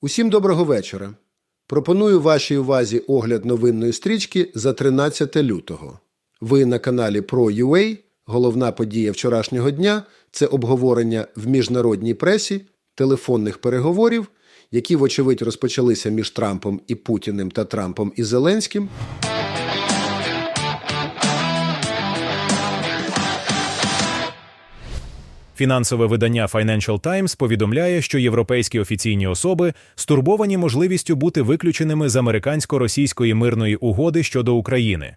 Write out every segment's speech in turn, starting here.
Усім доброго вечора. Пропоную вашій увазі огляд новинної стрічки за 13 лютого. Ви на каналі Pro.ua. Головна подія вчорашнього дня це обговорення в міжнародній пресі телефонних переговорів, які, вочевидь, розпочалися між Трампом і Путіним та Трампом і Зеленським. Фінансове видання Financial Times повідомляє, що європейські офіційні особи стурбовані можливістю бути виключеними з американсько-російської мирної угоди щодо України.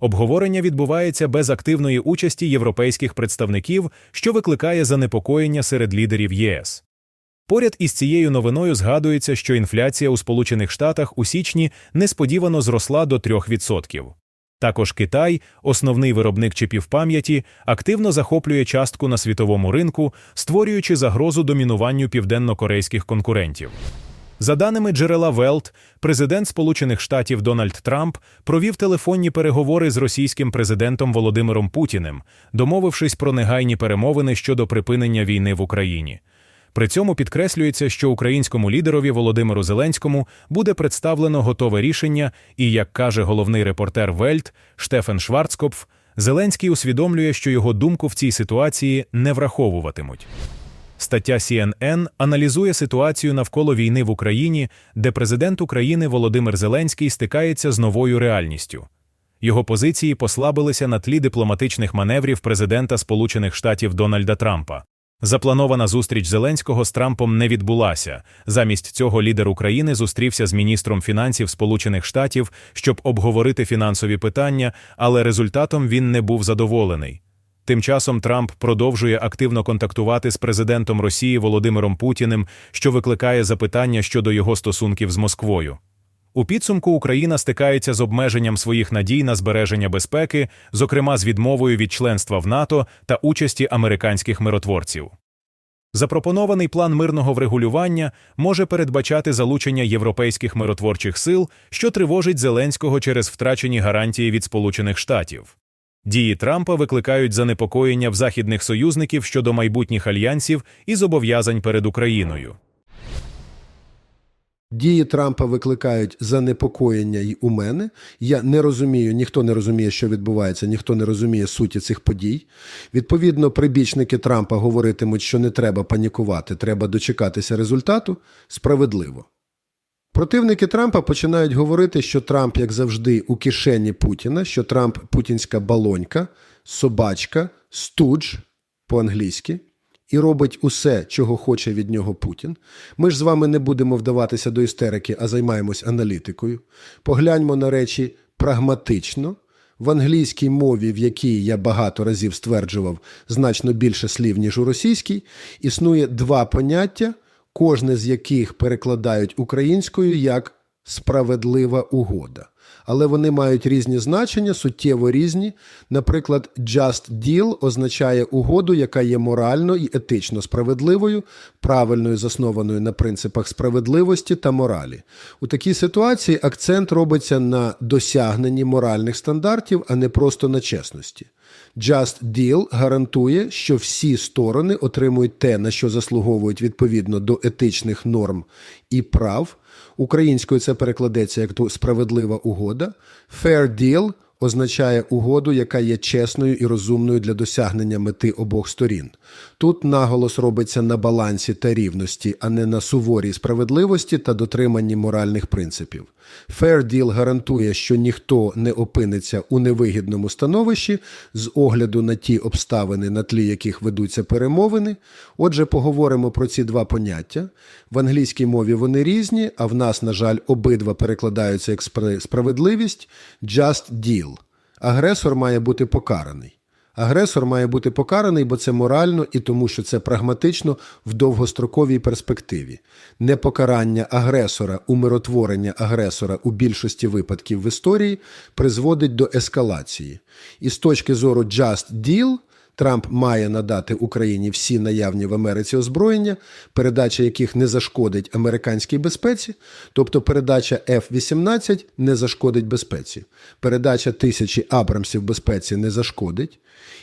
Обговорення відбувається без активної участі європейських представників, що викликає занепокоєння серед лідерів ЄС. Поряд із цією новиною згадується, що інфляція у Сполучених Штатах у січні несподівано зросла до 3%. Також Китай, основний виробник чіпів пам'яті, активно захоплює частку на світовому ринку, створюючи загрозу домінуванню південно-корейських конкурентів. За даними джерела Велт, президент Сполучених Штатів Дональд Трамп провів телефонні переговори з російським президентом Володимиром Путіним, домовившись про негайні перемовини щодо припинення війни в Україні. При цьому підкреслюється, що українському лідерові Володимиру Зеленському буде представлено готове рішення, і, як каже головний репортер Вельт Штефен Шварцкопф, Зеленський усвідомлює, що його думку в цій ситуації не враховуватимуть. Стаття CNN аналізує ситуацію навколо війни в Україні, де президент України Володимир Зеленський стикається з новою реальністю. Його позиції послабилися на тлі дипломатичних маневрів президента Сполучених Штатів Дональда Трампа. Запланована зустріч Зеленського з Трампом не відбулася. Замість цього лідер України зустрівся з міністром фінансів Сполучених Штатів, щоб обговорити фінансові питання, але результатом він не був задоволений. Тим часом Трамп продовжує активно контактувати з президентом Росії Володимиром Путіним, що викликає запитання щодо його стосунків з Москвою. У підсумку Україна стикається з обмеженням своїх надій на збереження безпеки, зокрема з відмовою від членства в НАТО та участі американських миротворців. Запропонований план мирного врегулювання може передбачати залучення європейських миротворчих сил, що тривожить Зеленського через втрачені гарантії від Сполучених Штатів. Дії Трампа викликають занепокоєння в західних союзників щодо майбутніх альянсів і зобов'язань перед Україною. Дії Трампа викликають занепокоєння і у мене. Я не розумію, ніхто не розуміє, що відбувається, ніхто не розуміє суті цих подій. Відповідно, прибічники Трампа говоритимуть, що не треба панікувати, треба дочекатися результату справедливо. Противники Трампа починають говорити, що Трамп, як завжди, у кишені Путіна, що Трамп путінська балонька, собачка, студж по-англійськи і робить усе, чого хоче від нього Путін. Ми ж з вами не будемо вдаватися до істерики, а займаємось аналітикою. Погляньмо на речі прагматично. В англійській мові, в якій я багато разів стверджував значно більше слів, ніж у російській, існує два поняття, кожне з яких перекладають українською як справедлива угода. Але вони мають різні значення, суттєво різні. Наприклад, just deal означає угоду, яка є морально і етично справедливою, правильною заснованою на принципах справедливості та моралі. У такій ситуації акцент робиться на досягненні моральних стандартів, а не просто на чесності. Just Deal гарантує, що всі сторони отримують те, на що заслуговують відповідно до етичних норм і прав. Українською це перекладеться як справедлива угода. Fair Deal означає угоду, яка є чесною і розумною для досягнення мети обох сторін. Тут наголос робиться на балансі та рівності, а не на суворій справедливості та дотриманні моральних принципів. Fair Deal гарантує, що ніхто не опиниться у невигідному становищі з огляду на ті обставини, на тлі яких ведуться перемовини. Отже, поговоримо про ці два поняття. В англійській мові вони різні, а в нас, на жаль, обидва перекладаються як справедливість just deal. Агресор має бути покараний. Агресор має бути покараний, бо це морально і тому, що це прагматично в довгостроковій перспективі. Непокарання агресора, умиротворення агресора у більшості випадків в історії призводить до ескалації. І з точки зору just deal – Трамп має надати Україні всі наявні в Америці озброєння, передача яких не зашкодить американській безпеці, тобто передача F-18 не зашкодить безпеці, передача тисячі Абрамсів безпеці не зашкодить.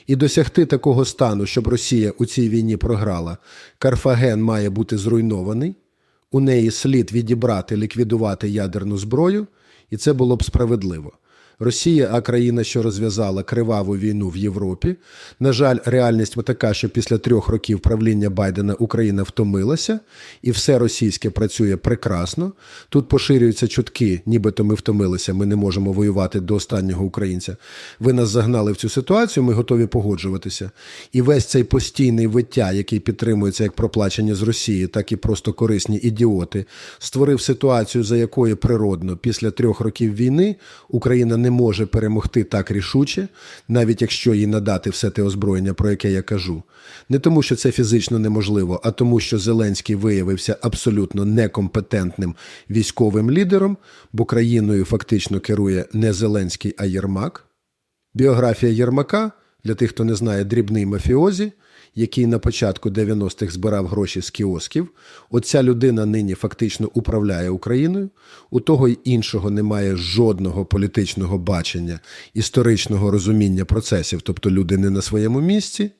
І досягти такого стану, щоб Росія у цій війні програла, Карфаген має бути зруйнований. у неї слід відібрати, ліквідувати ядерну зброю, і це було б справедливо. Росія, а країна, що розв'язала криваву війну в Європі. На жаль, реальність така, що після трьох років правління Байдена Україна втомилася, і все російське працює прекрасно. Тут поширюються чутки, нібито ми втомилися, ми не можемо воювати до останнього українця. Ви нас загнали в цю ситуацію, ми готові погоджуватися. І весь цей постійний виття, який підтримується як проплачені з Росії, так і просто корисні ідіоти, створив ситуацію, за якою природно після трьох років війни Україна не може перемогти так рішуче, навіть якщо їй надати все те озброєння, про яке я кажу. Не тому, що це фізично неможливо, а тому, що Зеленський виявився абсолютно некомпетентним військовим лідером, бо країною фактично керує не Зеленський, а Єрмак. Біографія Єрмака для тих, хто не знає, дрібний мафіозі, який на початку 90-х збирав гроші з кіосків. Оця людина нині фактично управляє Україною. У того й іншого немає жодного політичного бачення, історичного розуміння процесів, тобто люди не на своєму місці.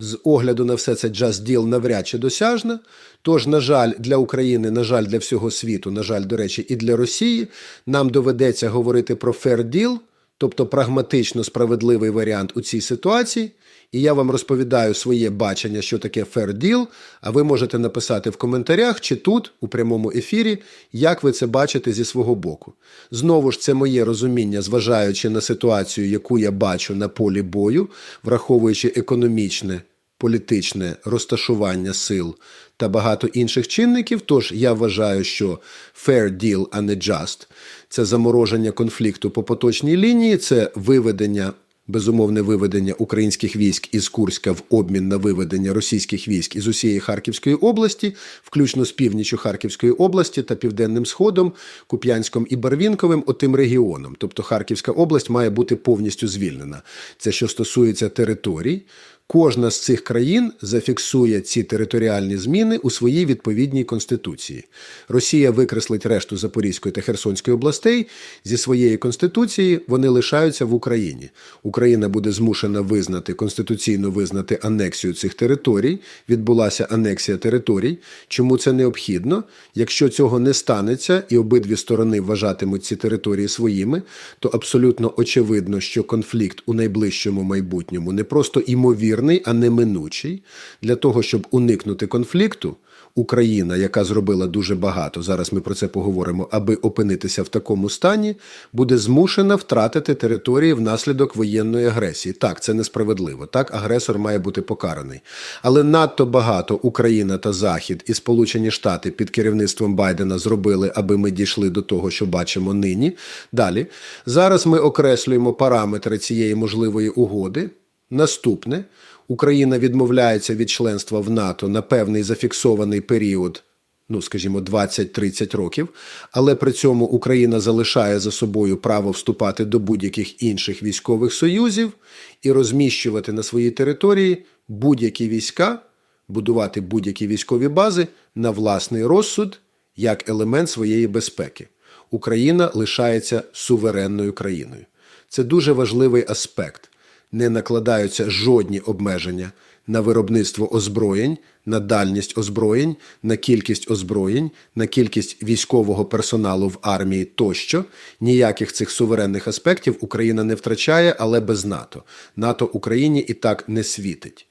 З огляду на все це Deal навряд чи досяжна. Тож, на жаль, для України, на жаль, для всього світу, на жаль, до речі, і для Росії нам доведеться говорити про deal, тобто прагматично справедливий варіант у цій ситуації. І я вам розповідаю своє бачення, що таке fair deal, а ви можете написати в коментарях чи тут, у прямому ефірі, як ви це бачите зі свого боку. Знову ж, це моє розуміння, зважаючи на ситуацію, яку я бачу на полі бою, враховуючи економічне, політичне розташування сил та багато інших чинників. Тож я вважаю, що fair deal, а не just – це замороження конфлікту по поточній лінії, це виведення безумовне виведення українських військ із Курська в обмін на виведення російських військ із усієї Харківської області, включно з північю Харківської області та південним сходом, Куп'янськом і Барвінковим, отим регіоном. Тобто Харківська область має бути повністю звільнена. Це що стосується територій. Кожна з цих країн зафіксує ці територіальні зміни у своїй відповідній конституції. Росія викреслить решту Запорізької та Херсонської областей зі своєї конституції. Вони лишаються в Україні. Україна буде змушена визнати конституційно визнати анексію цих територій. Відбулася анексія територій. Чому це необхідно? Якщо цього не станеться, і обидві сторони вважатимуть ці території своїми, то абсолютно очевидно, що конфлікт у найближчому майбутньому не просто імовірний, а неминучий. Для того, щоб уникнути конфлікту, Україна, яка зробила дуже багато, зараз ми про це поговоримо, аби опинитися в такому стані, буде змушена втратити території внаслідок воєнної агресії. Так, це несправедливо. Так, агресор має бути покараний. Але надто багато Україна та Захід і Сполучені Штати під керівництвом Байдена зробили, аби ми дійшли до того, що бачимо нині. Далі зараз ми окреслюємо параметри цієї можливої угоди. Наступне Україна відмовляється від членства в НАТО на певний зафіксований період, ну скажімо, 20-30 років, але при цьому Україна залишає за собою право вступати до будь-яких інших військових союзів і розміщувати на своїй території будь-які війська, будувати будь-які військові бази на власний розсуд як елемент своєї безпеки. Україна лишається суверенною країною. Це дуже важливий аспект не накладаються жодні обмеження на виробництво озброєнь, на дальність озброєнь, на кількість озброєнь, на кількість військового персоналу в армії тощо. Ніяких цих суверенних аспектів Україна не втрачає, але без НАТО. НАТО Україні і так не світить.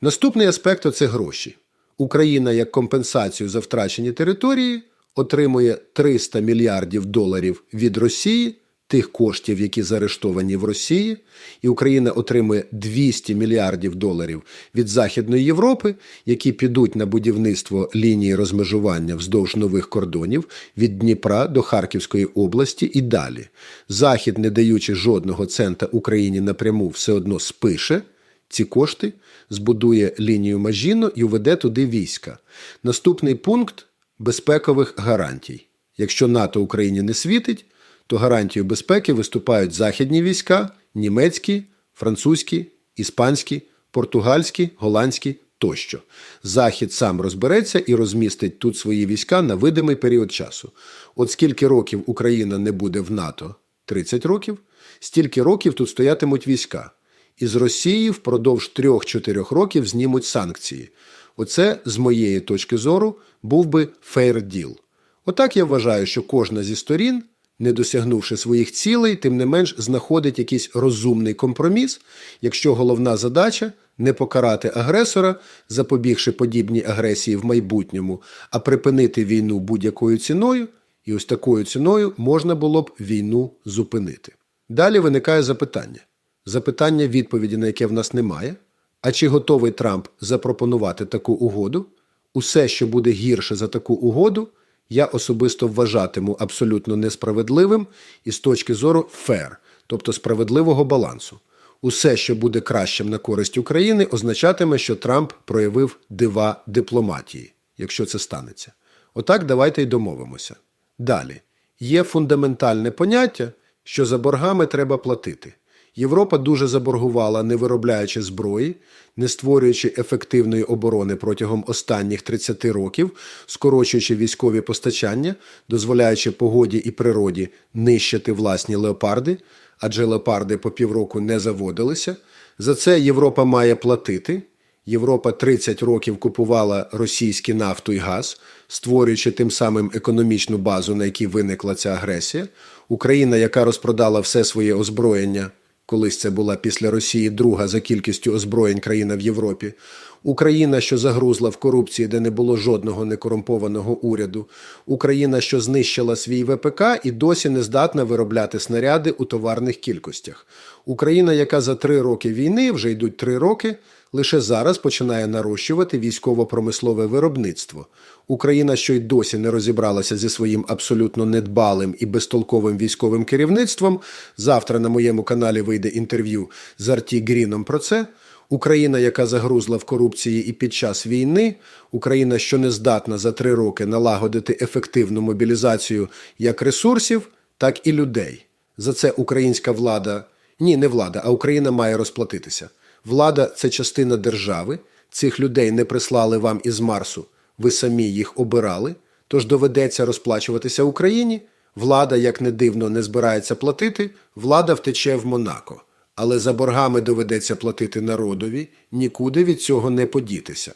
Наступний аспект це гроші. Україна як компенсацію за втрачені території отримує 300 мільярдів доларів від Росії тих коштів, які заарештовані в Росії, і Україна отримує 200 мільярдів доларів від Західної Європи, які підуть на будівництво лінії розмежування вздовж нових кордонів від Дніпра до Харківської області і далі. Захід, не даючи жодного цента Україні напряму, все одно спише. Ці кошти збудує лінію Мажіно і введе туди війська. Наступний пункт безпекових гарантій. Якщо НАТО Україні не світить, то гарантію безпеки виступають західні війська, німецькі, французькі, іспанські, португальські, голландські тощо. Захід сам розбереться і розмістить тут свої війська на видимий період часу. От скільки років Україна не буде в НАТО 30 років, стільки років тут стоятимуть війська. Із Росії впродовж 3-4 років знімуть санкції. Оце, з моєї точки зору, був би fair deal. Отак я вважаю, що кожна зі сторін, не досягнувши своїх цілей, тим не менш знаходить якийсь розумний компроміс, якщо головна задача не покарати агресора, запобігши подібній агресії в майбутньому, а припинити війну будь-якою ціною, і ось такою ціною можна було б війну зупинити. Далі виникає запитання. Запитання, відповіді на яке в нас немає. А чи готовий Трамп запропонувати таку угоду? Усе, що буде гірше за таку угоду, я особисто вважатиму абсолютно несправедливим і з точки зору фер, тобто справедливого балансу. Усе, що буде кращим на користь України, означатиме, що Трамп проявив дива дипломатії, якщо це станеться. Отак давайте й домовимося. Далі є фундаментальне поняття, що за боргами треба платити. Європа дуже заборгувала, не виробляючи зброї, не створюючи ефективної оборони протягом останніх 30 років, скорочуючи військові постачання, дозволяючи погоді і природі нищити власні леопарди, адже леопарди по півроку не заводилися. За це Європа має платити. Європа 30 років купувала російські нафту і газ, створюючи тим самим економічну базу, на якій виникла ця агресія. Україна, яка розпродала все своє озброєння, колись це була після Росії друга за кількістю озброєнь країна в Європі. Україна, що загрузла в корупції, де не було жодного некорумпованого уряду. Україна, що знищила свій ВПК і досі не здатна виробляти снаряди у товарних кількостях. Україна, яка за три роки війни, вже йдуть три роки, лише зараз починає нарощувати військово-промислове виробництво. Україна, що й досі не розібралася зі своїм абсолютно недбалим і безтолковим військовим керівництвом. Завтра на моєму каналі вийде інтерв'ю з Арті Гріном про це. Україна, яка загрузла в корупції і під час війни, Україна, що не здатна за три роки налагодити ефективну мобілізацію як ресурсів, так і людей. За це українська влада, ні, не влада, а Україна має розплатитися. Влада це частина держави. Цих людей не прислали вам із Марсу. Ви самі їх обирали. Тож доведеться розплачуватися Україні. Влада, як не дивно, не збирається платити. Влада втече в Монако. Але за боргами доведеться платити народові, нікуди від цього не подітися.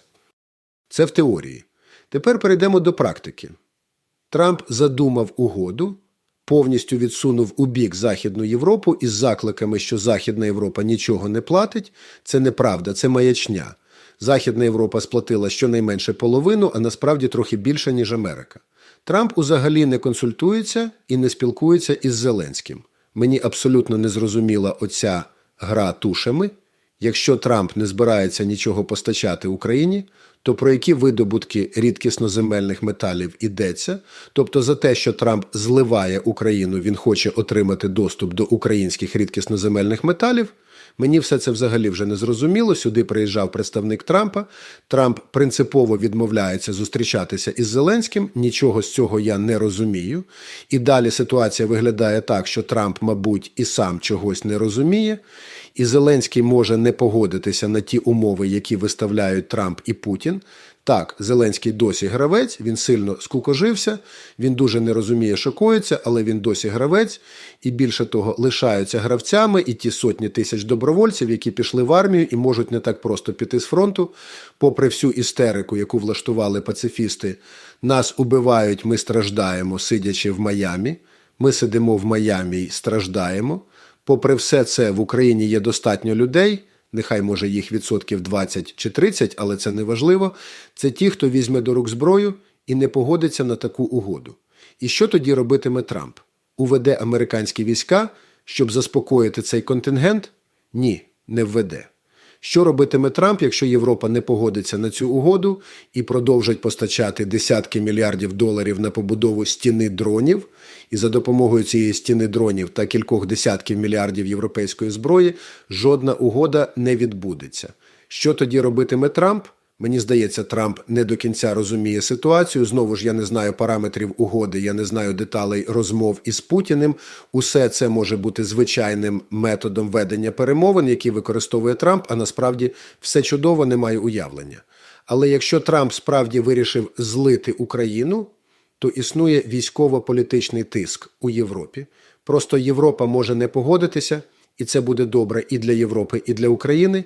Це в теорії. Тепер перейдемо до практики. Трамп задумав угоду, повністю відсунув у бік Західну Європу із закликами, що Західна Європа нічого не платить. Це неправда, це маячня. Західна Європа сплатила щонайменше половину, а насправді трохи більше, ніж Америка. Трамп узагалі не консультується і не спілкується із Зеленським. Мені абсолютно не зрозуміла оця гра тушами. Якщо Трамп не збирається нічого постачати Україні, то про які видобутки рідкісноземельних металів йдеться? Тобто за те, що Трамп зливає Україну, він хоче отримати доступ до українських рідкісноземельних металів. Мені все це взагалі вже не зрозуміло. Сюди приїжджав представник Трампа. Трамп принципово відмовляється зустрічатися із Зеленським. Нічого з цього я не розумію. І далі ситуація виглядає так, що Трамп, мабуть, і сам чогось не розуміє. І Зеленський може не погодитися на ті умови, які виставляють Трамп і Путін. Так, Зеленський досі гравець, він сильно скукожився, він дуже не розуміє, що коїться, але він досі гравець, і більше того, лишаються гравцями і ті сотні тисяч добровольців, які пішли в армію і можуть не так просто піти з фронту, попри всю істерику, яку влаштували пацифісти. Нас убивають, ми страждаємо, сидячи в Майамі. Ми сидимо в Майамі і страждаємо. Попри все це, в Україні є достатньо людей. Нехай може їх відсотків 20 чи 30, але це не важливо. Це ті, хто візьме до рук зброю і не погодиться на таку угоду. І що тоді робитиме Трамп? Уведе американські війська, щоб заспокоїти цей контингент? Ні, не введе. Що робитиме Трамп, якщо Європа не погодиться на цю угоду і продовжить постачати десятки мільярдів доларів на побудову стіни дронів, і за допомогою цієї стіни дронів та кількох десятків мільярдів європейської зброї жодна угода не відбудеться. Що тоді робитиме Трамп? Мені здається, Трамп не до кінця розуміє ситуацію. Знову ж я не знаю параметрів угоди, я не знаю деталей розмов із Путіним. Усе це може бути звичайним методом ведення перемовин, який використовує Трамп, а насправді все чудово немає уявлення. Але якщо Трамп справді вирішив злити Україну, то існує військово-політичний тиск у Європі. Просто Європа може не погодитися, і це буде добре і для Європи, і для України.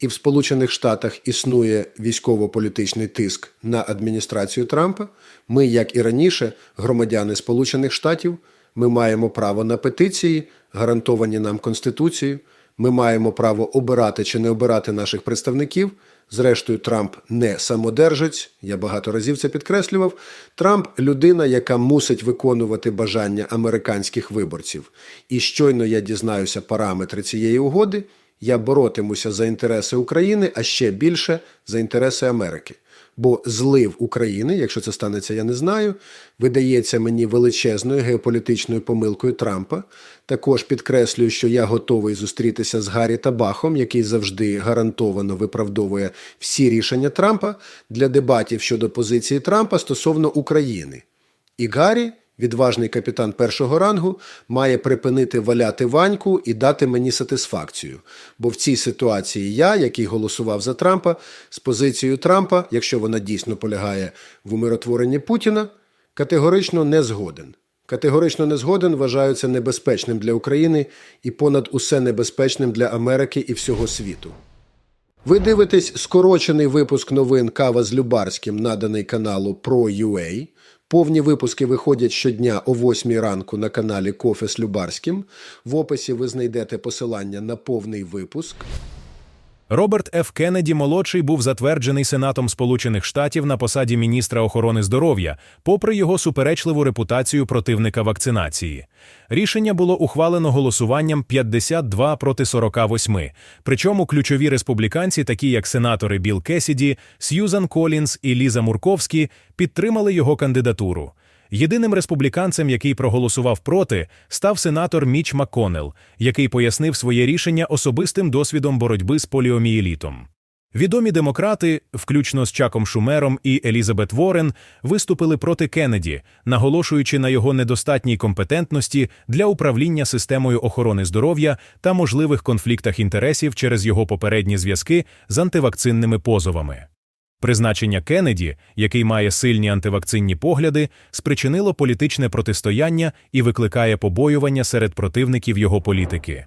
І в Сполучених Штатах існує військово-політичний тиск на адміністрацію Трампа. Ми, як і раніше, громадяни Сполучених Штатів, ми маємо право на петиції, гарантовані нам Конституцією. Ми маємо право обирати чи не обирати наших представників. Зрештою, Трамп не самодержець. Я багато разів це підкреслював. Трамп людина, яка мусить виконувати бажання американських виборців. І щойно я дізнаюся параметри цієї угоди. Я боротимуся за інтереси України, а ще більше за інтереси Америки. Бо злив України, якщо це станеться, я не знаю, видається мені величезною геополітичною помилкою Трампа. Також підкреслюю, що я готовий зустрітися з Гаррі Табахом, який завжди гарантовано виправдовує всі рішення Трампа для дебатів щодо позиції Трампа стосовно України. І Гаррі, відважний капітан першого рангу, має припинити валяти ваньку і дати мені сатисфакцію. Бо в цій ситуації я, який голосував за Трампа, з позицією Трампа, якщо вона дійсно полягає в умиротворенні Путіна, категорично не згоден. Категорично не згоден вважаю це небезпечним для України і понад усе небезпечним для Америки і всього світу. Ви дивитесь скорочений випуск новин Кава з Любарським, наданий каналу Pro.ua. Повні випуски виходять щодня о 8 ранку на каналі Кофе з Любарським. В описі ви знайдете посилання на повний випуск. Роберт Ф. Кеннеді молодший був затверджений Сенатом Сполучених Штатів на посаді міністра охорони здоров'я, попри його суперечливу репутацію противника вакцинації. Рішення було ухвалено голосуванням 52 проти 48, причому ключові республіканці, такі як сенатори Білл Кесіді, Сьюзан Колінс і Ліза Мурковські, підтримали його кандидатуру. Єдиним республіканцем, який проголосував проти, став сенатор Міч МакКоннелл, який пояснив своє рішення особистим досвідом боротьби з поліомієлітом. Відомі демократи, включно з Чаком Шумером і Елізабет Ворен, виступили проти Кеннеді, наголошуючи на його недостатній компетентності для управління системою охорони здоров'я та можливих конфліктах інтересів через його попередні зв'язки з антивакцинними позовами. Призначення Кеннеді, який має сильні антивакцинні погляди, спричинило політичне протистояння і викликає побоювання серед противників його політики.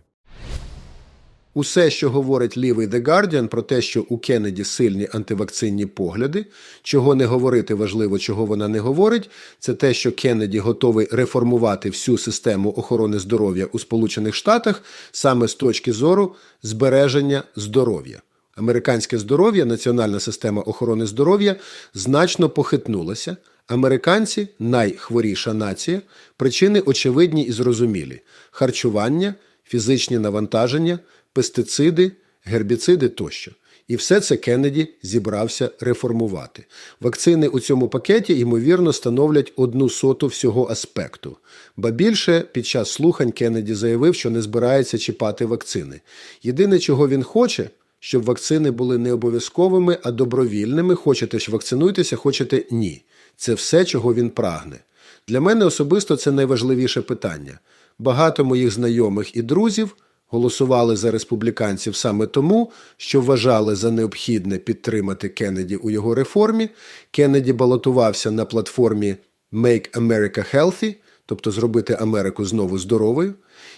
Усе, що говорить лівий The Guardian про те, що у Кеннеді сильні антивакцинні погляди, чого не говорити важливо, чого вона не говорить, це те, що Кеннеді готовий реформувати всю систему охорони здоров'я у Сполучених Штатах саме з точки зору збереження здоров'я. Американське здоров'я, національна система охорони здоров'я значно похитнулася. Американці найхворіша нація, причини очевидні і зрозумілі: харчування, фізичні навантаження, пестициди, гербіциди тощо. І все це Кеннеді зібрався реформувати. Вакцини у цьому пакеті, ймовірно, становлять одну соту всього аспекту. Ба більше під час слухань Кеннеді заявив, що не збирається чіпати вакцини. Єдине, чого він хоче, щоб вакцини були не обов'язковими, а добровільними. Хочете ж вакцинуйтеся, хочете ні. Це все, чого він прагне. Для мене особисто це найважливіше питання. Багато моїх знайомих і друзів голосували за республіканців саме тому, що вважали за необхідне підтримати Кеннеді у його реформі. Кеннеді балотувався на платформі Make America Healthy, тобто зробити Америку знову здоровою.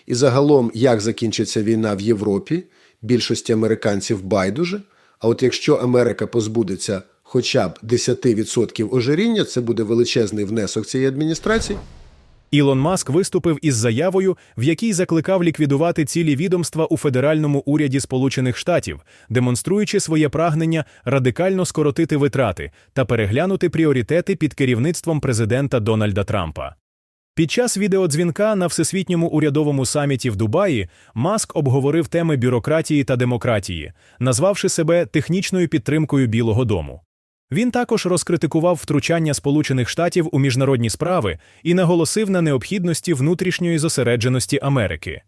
І загалом, як закінчиться війна в Європі, більшості американців байдуже. А от якщо Америка позбудеться хоча б 10% ожиріння, це буде величезний внесок цієї адміністрації. Ілон Маск виступив із заявою, в якій закликав ліквідувати цілі відомства у федеральному уряді Сполучених Штатів, демонструючи своє прагнення радикально скоротити витрати та переглянути пріоритети під керівництвом президента Дональда Трампа. Під час відеодзвінка на всесвітньому урядовому саміті в Дубаї Маск обговорив теми бюрократії та демократії, назвавши себе технічною підтримкою Білого Дому. Він також розкритикував втручання Сполучених Штатів у міжнародні справи і наголосив на необхідності внутрішньої зосередженості Америки.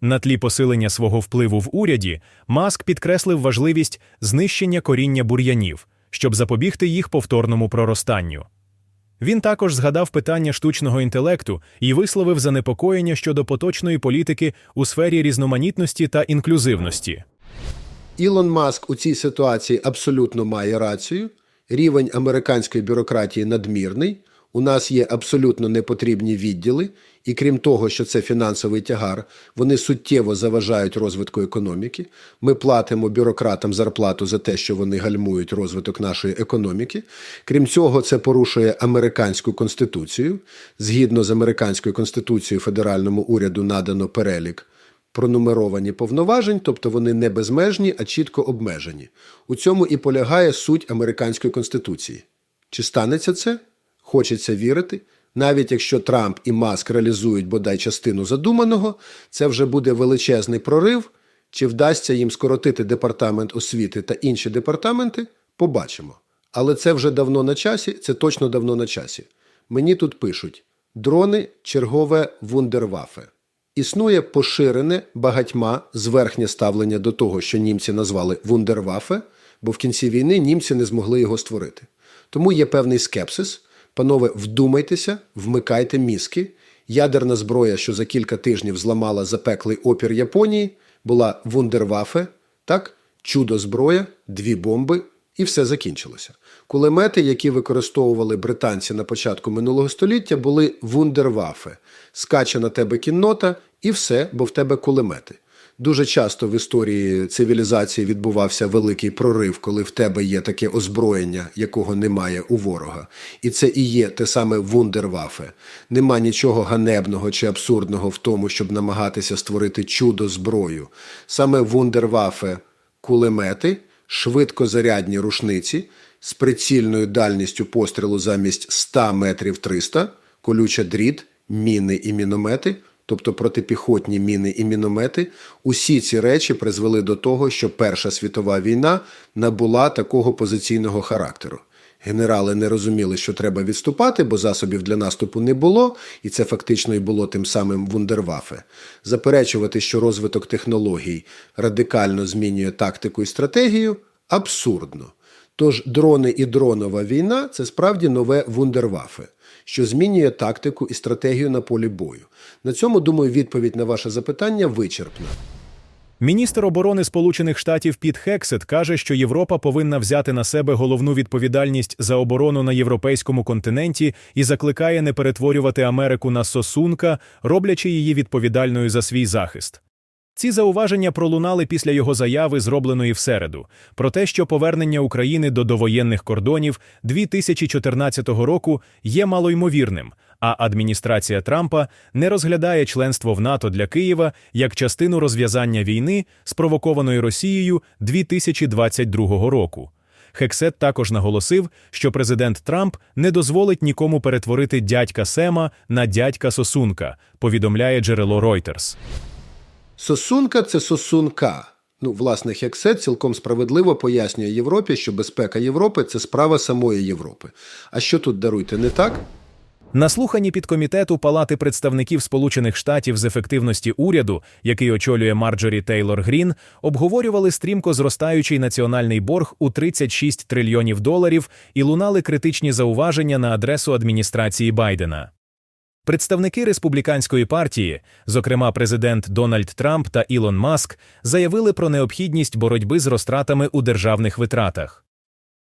На тлі посилення свого впливу в уряді Маск підкреслив важливість знищення коріння бур'янів, щоб запобігти їх повторному проростанню. Він також згадав питання штучного інтелекту і висловив занепокоєння щодо поточної політики у сфері різноманітності та інклюзивності. Ілон Маск у цій ситуації абсолютно має рацію. Рівень американської бюрократії надмірний. У нас є абсолютно непотрібні відділи, і крім того, що це фінансовий тягар, вони суттєво заважають розвитку економіки. Ми платимо бюрократам зарплату за те, що вони гальмують розвиток нашої економіки. Крім цього, це порушує американську конституцію. Згідно з американською конституцією, федеральному уряду надано перелік пронумеровані повноважень, тобто вони не безмежні, а чітко обмежені. У цьому і полягає суть американської конституції. Чи станеться це? Хочеться вірити. Навіть якщо Трамп і Маск реалізують бодай частину задуманого, це вже буде величезний прорив. Чи вдасться їм скоротити департамент освіти та інші департаменти, побачимо. Але це вже давно на часі, це точно давно на часі. Мені тут пишуть: дрони чергове вундервафе. Існує поширене багатьма зверхнє ставлення до того, що німці назвали вундервафе, бо в кінці війни німці не змогли його створити. Тому є певний скепсис. Панове, вдумайтеся, вмикайте мізки. Ядерна зброя, що за кілька тижнів зламала запеклий опір Японії, була вундервафе, так, чудо зброя, дві бомби, і все закінчилося. Кулемети, які використовували британці на початку минулого століття, були вундервафе. Скаче на тебе кіннота, і все, бо в тебе кулемети. Дуже часто в історії цивілізації відбувався великий прорив, коли в тебе є таке озброєння, якого немає у ворога. І це і є те саме вундервафе. Нема нічого ганебного чи абсурдного в тому, щоб намагатися створити чудо зброю. Саме вундервафе кулемети, швидкозарядні рушниці з прицільною дальністю пострілу замість 100 метрів 300, колюча дріт, міни і міномети – тобто протипіхотні міни і міномети, усі ці речі призвели до того, що Перша світова війна набула такого позиційного характеру. Генерали не розуміли, що треба відступати, бо засобів для наступу не було, і це фактично і було тим самим вундервафе. Заперечувати, що розвиток технологій радикально змінює тактику і стратегію абсурдно. Тож дрони і дронова війна це справді нове вундервафе, що змінює тактику і стратегію на полі бою. На цьому, думаю, відповідь на ваше запитання вичерпна. Міністр оборони Сполучених Штатів Піт Хексет каже, що Європа повинна взяти на себе головну відповідальність за оборону на європейському континенті і закликає не перетворювати Америку на сосунка, роблячи її відповідальною за свій захист. Ці зауваження пролунали після його заяви, зробленої в середу, про те, що повернення України до довоєнних кордонів 2014 року є малоймовірним, а адміністрація Трампа не розглядає членство в НАТО для Києва як частину розв'язання війни, спровокованої Росією 2022 року. Хексет також наголосив, що президент Трамп не дозволить нікому перетворити дядька Сема на дядька Сосунка, повідомляє джерело Reuters. Сосунка це сосунка. Ну, власне, Хексет цілком справедливо пояснює Європі, що безпека Європи це справа самої Європи. А що тут даруйте не так? На слуханні підкомітету Палати представників Сполучених Штатів з ефективності уряду, який очолює Марджорі Тейлор Грін, обговорювали стрімко зростаючий національний борг у 36 трильйонів доларів і лунали критичні зауваження на адресу адміністрації Байдена. Представники республіканської партії, зокрема президент Дональд Трамп та Ілон Маск, заявили про необхідність боротьби з розтратами у державних витратах.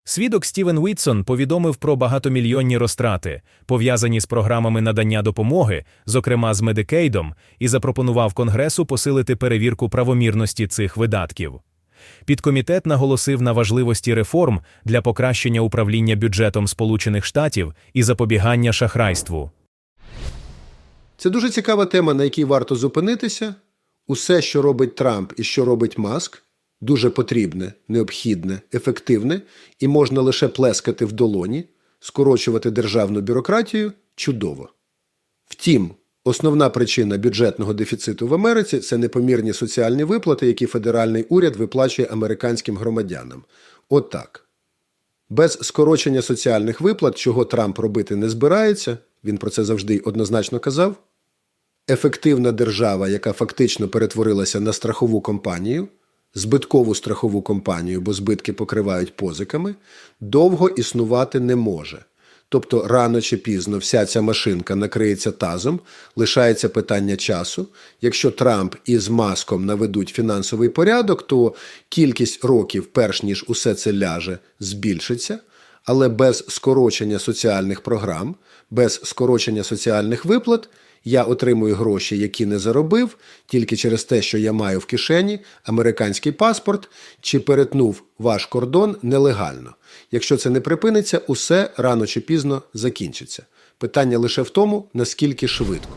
Свідок Стівен Вітсон повідомив про багатомільйонні розтрати, пов'язані з програмами надання допомоги, зокрема з Медикейдом, і запропонував Конгресу посилити перевірку правомірності цих видатків. Підкомітет наголосив на важливості реформ для покращення управління бюджетом Сполучених Штатів і запобігання шахрайству. Це дуже цікава тема, на якій варто зупинитися. Усе, що робить Трамп і що робить Маск, дуже потрібне, необхідне, ефективне, і можна лише плескати в долоні, скорочувати державну бюрократію чудово. Втім, основна причина бюджетного дефіциту в Америці це непомірні соціальні виплати, які федеральний уряд виплачує американським громадянам. Отак. Без скорочення соціальних виплат, чого Трамп робити не збирається, він про це завжди однозначно казав. Ефективна держава, яка фактично перетворилася на страхову компанію, збиткову страхову компанію, бо збитки покривають позиками, довго існувати не може. Тобто рано чи пізно вся ця машинка накриється тазом, лишається питання часу. Якщо Трамп із маском наведуть фінансовий порядок, то кількість років, перш ніж усе це ляже, збільшиться. Але без скорочення соціальних програм, без скорочення соціальних виплат я отримую гроші, які не заробив, тільки через те, що я маю в кишені американський паспорт чи перетнув ваш кордон нелегально. Якщо це не припиниться, усе рано чи пізно закінчиться. Питання лише в тому, наскільки швидко.